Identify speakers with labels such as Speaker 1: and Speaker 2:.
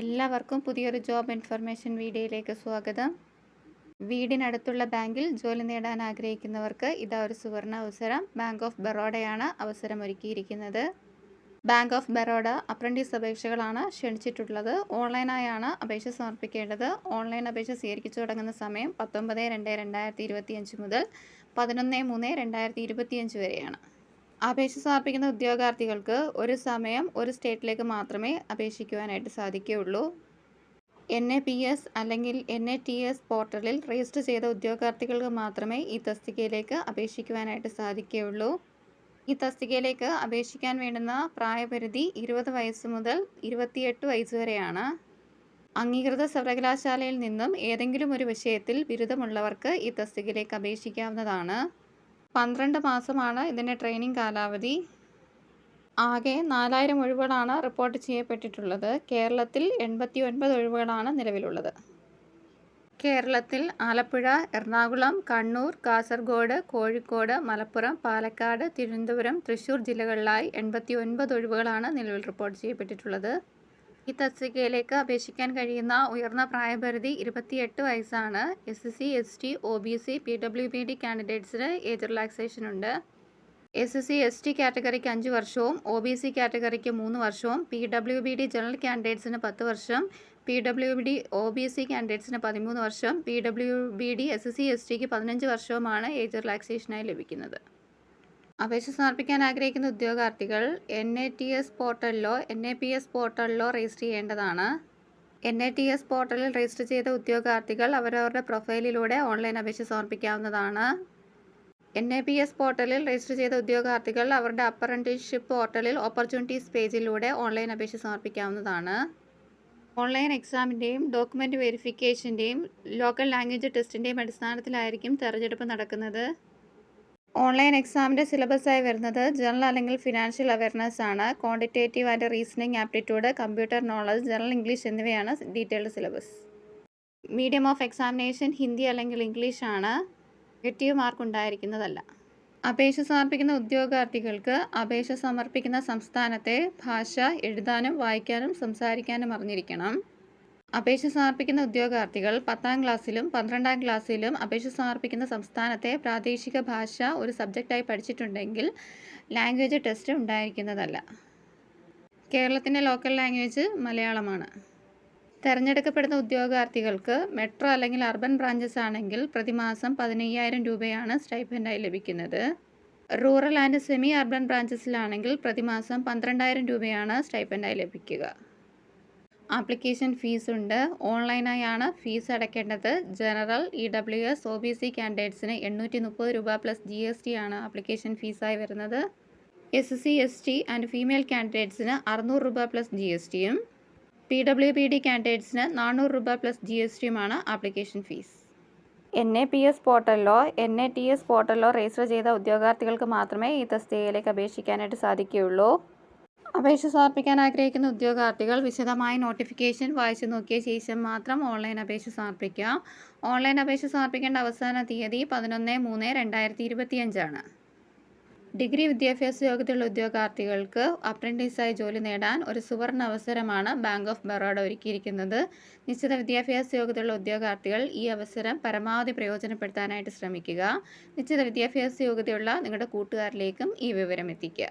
Speaker 1: എല്ലാവർക്കും പുതിയൊരു job information വീഡിയോയിലേക്ക് സ്വാഗതം. വീടിനടുത്തുള്ള ബാങ്കിൽ ജോലി നേടാൻ ആഗ്രഹിക്കുന്നവർക്ക് ഇതാ ഒരു സുവർണ അവസരം. ബാങ്ക് ഓഫ് ബറോഡയാണ് അവസരം ഒരുക്കിയിരിക്കുന്നത്. ബാങ്ക് ഓഫ് ബറോഡ അപ്രന്റീസ് അപേക്ഷകളാണ് ക്ഷണിച്ചിട്ടുള്ളത്. ഓൺലൈനായാണ് അപേക്ഷ സമർപ്പിക്കേണ്ടത്. ഓൺലൈൻ അപേക്ഷ സ്വീകരിച്ചു തുടങ്ങുന്ന സമയം പത്തൊമ്പത് രണ്ട് രണ്ടായിരത്തി ഇരുപത്തിയഞ്ച് മുതൽ പതിനൊന്ന് മൂന്ന് രണ്ടായിരത്തി ഇരുപത്തിയഞ്ച് വരെയാണ്. അപേക്ഷ സമർപ്പിക്കുന്ന ഉദ്യോഗാർത്ഥികൾക്ക് ഒരു സമയം ഒരു സ്റ്റേറ്റിലേക്ക് മാത്രമേ അപേക്ഷിക്കുവാനായിട്ട് സാധിക്കുകയുള്ളൂ. എൻ എ പി എസ് അല്ലെങ്കിൽ എൻ എ ടി എസ് പോർട്ടലിൽ രജിസ്റ്റർ ചെയ്ത ഉദ്യോഗാർത്ഥികൾക്ക് മാത്രമേ ഈ തസ്തികയിലേക്ക് അപേക്ഷിക്കുവാനായിട്ട് സാധിക്കുകയുള്ളൂ. ഈ തസ്തികയിലേക്ക് അപേക്ഷിക്കാൻ വേണ്ടുന്ന പ്രായപരിധി ഇരുപത് വയസ്സ് മുതൽ ഇരുപത്തിയെട്ട് വയസ്സ് വരെയാണ്. അംഗീകൃത സർവകലാശാലയിൽ നിന്നും ഏതെങ്കിലും ഒരു വിഷയത്തിൽ ബിരുദമുള്ളവർക്ക് ഈ തസ്തികയിലേക്ക് അപേക്ഷിക്കാവുന്നതാണ്. പന്ത്രണ്ട് മാസമാണ് ഇതിന്റെ ട്രെയിനിങ് കാലാവധി. ആകെ നാലായിരം ഒഴിവുകളാണ് റിപ്പോർട്ട് ചെയ്യപ്പെട്ടിട്ടുള്ളത്. കേരളത്തിൽ എൺപത്തി ഒൻപത് ഒഴിവുകളാണ് നിലവിലുള്ളത്. കേരളത്തിൽ ആലപ്പുഴ എറണാകുളം കണ്ണൂർ കാസർഗോഡ് കോഴിക്കോട് മലപ്പുറം പാലക്കാട് തിരുവനന്തപുരം തൃശ്ശൂർ ജില്ലകളിലായി എൺപത്തി ഒൻപത് ഒഴിവുകളാണ് നിലവിൽ റിപ്പോർട്ട് ചെയ്യപ്പെട്ടിട്ടുള്ളത്. ഈ തസ്തികയിലേക്ക് അപേക്ഷിക്കാൻ കഴിയുന്ന ഉയർന്ന പ്രായപരിധി ഇരുപത്തിയെട്ട് വയസ്സാണ്. S S C S T O B C P W B D കാൻഡിഡേറ്റ്സിന് age relaxation ഉണ്ട്. S S C S T കാറ്റഗറിക്ക് അഞ്ച് വർഷവും ഒ ബി സി കാറ്റഗറിക്ക് മൂന്ന് വർഷവും P W B D general കാൻഡിഡേറ്റ്സിന് പത്ത് വർഷം P W B D O B C കാൻഡിഡേറ്റ്സിന് പതിമൂന്ന് വർഷം P W B D S S C S tick പതിനഞ്ച് വർഷവുമാണ് ഏജ് റിലാക്സേഷനായി ലഭിക്കുന്നത്. അപേക്ഷ സമർപ്പിക്കാൻ ആഗ്രഹിക്കുന്ന ഉദ്യോഗാർത്ഥികൾ എൻ എ ടി എസ് പോർട്ടലിലോ എൻ എ പി എസ് പോർട്ടലിലോ രജിസ്റ്റർ ചെയ്യേണ്ടതാണ്. എൻ എ ടി എസ് പോർട്ടലിൽ രജിസ്റ്റർ ചെയ്ത ഉദ്യോഗാർത്ഥികൾ അവരവരുടെ പ്രൊഫൈലിലൂടെ ഓൺലൈൻ അപേക്ഷ സമർപ്പിക്കാവുന്നതാണ്. എൻ എ പി എസ് പോർട്ടലിൽ രജിസ്റ്റർ ചെയ്ത ഉദ്യോഗാർത്ഥികൾ അവരുടെ അപ്രന്റീസ്ഷിപ്പ് പോർട്ടലിൽ ഓപ്പർച്യൂണിറ്റീസ് പേജിലൂടെ ഓൺലൈൻ അപേക്ഷ സമർപ്പിക്കാവുന്നതാണ്. ഓൺലൈൻ എക്സാമിന്റെയും ഡോക്യുമെന്റ് വെരിഫിക്കേഷന്റെയും ലോക്കൽ ലാംഗ്വേജ് ടെസ്റ്റിന്റെയും അടിസ്ഥാനത്തിലായിരിക്കും തെരഞ്ഞെടുപ്പ് നടക്കുന്നത്. ഓൺലൈൻ എക്സാമിന്റെ സിലബസായി വരുന്നത് ജനറൽ അല്ലെങ്കിൽ ഫിനാൻഷ്യൽ അവയർനെസ് ആണ്. Quantitative and reasoning aptitude computer knowledge general English എന്നിവയാണ് detailed syllabus. Medium of examination Hindi അല്ലെങ്കിൽ ഇംഗ്ലീഷ് ആണ്. നെഗറ്റീവ് മാർക്ക് ഉണ്ടായിരിക്കുന്നതല്ല. അപേക്ഷ സമർപ്പിക്കുന്ന ഉദ്യോഗാർത്ഥികൾക്ക് അപേക്ഷ സമർപ്പിക്കുന്ന സംസ്ഥാനത്തെ ഭാഷ എഴുതാനും വായിക്കാനും സംസാരിക്കാനും അറിഞ്ഞിരിക്കണം. അപേക്ഷ സമർപ്പിക്കുന്ന ഉദ്യോഗാർത്ഥികൾ പത്താം ക്ലാസ്സിലും പന്ത്രണ്ടാം ക്ലാസ്സിലും അപേക്ഷ സമർപ്പിക്കുന്ന സംസ്ഥാനത്തെ പ്രാദേശിക ഭാഷ ഒരു സബ്ജക്റ്റായി പഠിച്ചിട്ടുണ്ടെങ്കിൽ ലാംഗ്വേജ് ടെസ്റ്റ് ഉണ്ടായിരിക്കുന്നതല്ല. കേരളത്തിന്റെ ലോക്കൽ ലാംഗ്വേജ് മലയാളമാണ്. തിരഞ്ഞെടുക്കപ്പെടുന്ന ഉദ്യോഗാർത്ഥികൾക്ക് മെട്രോ അല്ലെങ്കിൽ അർബൻ ബ്രാഞ്ചസ് ആണെങ്കിൽ പ്രതിമാസം പതിനയ്യായിരം രൂപയാണ് സ്റ്റൈപ്പൻഡായി ലഭിക്കുന്നത്. റൂറൽ ആൻഡ് സെമി അർബൻ ബ്രാഞ്ചസിലാണെങ്കിൽ പ്രതിമാസം പന്ത്രണ്ടായിരം രൂപയാണ് സ്റ്റൈപ്പൻഡായി ലഭിക്കുക. ആപ്ലിക്കേഷൻ ഫീസ് ഉണ്ട് ഓൺലൈനായാണ് ഫീസ് അടയ്ക്കേണ്ടത് general E W S O B C കാൻഡിഡേറ്റ്സിന് എണ്ണൂറ്റി മുപ്പത് രൂപ പ്ലസ് ജി എസ് ടി ആണ് ആപ്ലിക്കേഷൻ ഫീസായി വരുന്നത്. S C S T and female കാൻഡിഡേറ്റ്സിന് അറുന്നൂറ് രൂപ പ്ലസ് ജി എസ് ടിയും പി ഡബ്ല്യു പി ഡി കാൻഡിഡേറ്റ്സിന് നാനൂറ് രൂപ plus G S ടിയുമാണ് application fees. N A P S പോർട്ടലിലോ N A T S പോർട്ടലിലോ രജിസ്റ്റർ ചെയ്ത ഉദ്യോഗാർത്ഥികൾക്ക് മാത്രമേ ഈ തസ്തികയിലേക്ക് അപേക്ഷിക്കാനായിട്ട് സാധിക്കുകയുള്ളൂ. അപേക്ഷ സമർപ്പിക്കാൻ ആഗ്രഹിക്കുന്ന ഉദ്യോഗാർത്ഥികൾ വിശദമായ നോട്ടിഫിക്കേഷൻ വായിച്ചു നോക്കിയ ശേഷം മാത്രം ഓൺലൈൻ അപേക്ഷ സമർപ്പിക്കുക. ഓൺലൈൻ അപേക്ഷ സമർപ്പിക്കേണ്ട അവസാന തീയതി പതിനൊന്ന് മൂന്ന് രണ്ടായിരത്തി ഇരുപത്തിയഞ്ചാണ് ഡിഗ്രി വിദ്യാഭ്യാസ യോഗ്യതയുള്ള ഉദ്യോഗാർത്ഥികൾക്ക് അപ്രന്റീസായി ജോലി നേടാൻ ഒരു സുവർണ അവസരമാണ് ബാങ്ക് ഓഫ് ബറോഡ ഒരുക്കിയിരിക്കുന്നത്. നിശ്ചിത വിദ്യാഭ്യാസ യോഗ്യതയുള്ള ഉദ്യോഗാർത്ഥികൾ ഈ അവസരം പരമാവധി പ്രയോജനപ്പെടുത്താനായിട്ട് ശ്രമിക്കുക. നിശ്ചിത വിദ്യാഭ്യാസ യോഗ്യതയുള്ള നിങ്ങളുടെ കൂട്ടുകാരിലേക്കും ഈ വിവരം എത്തിക്കുക.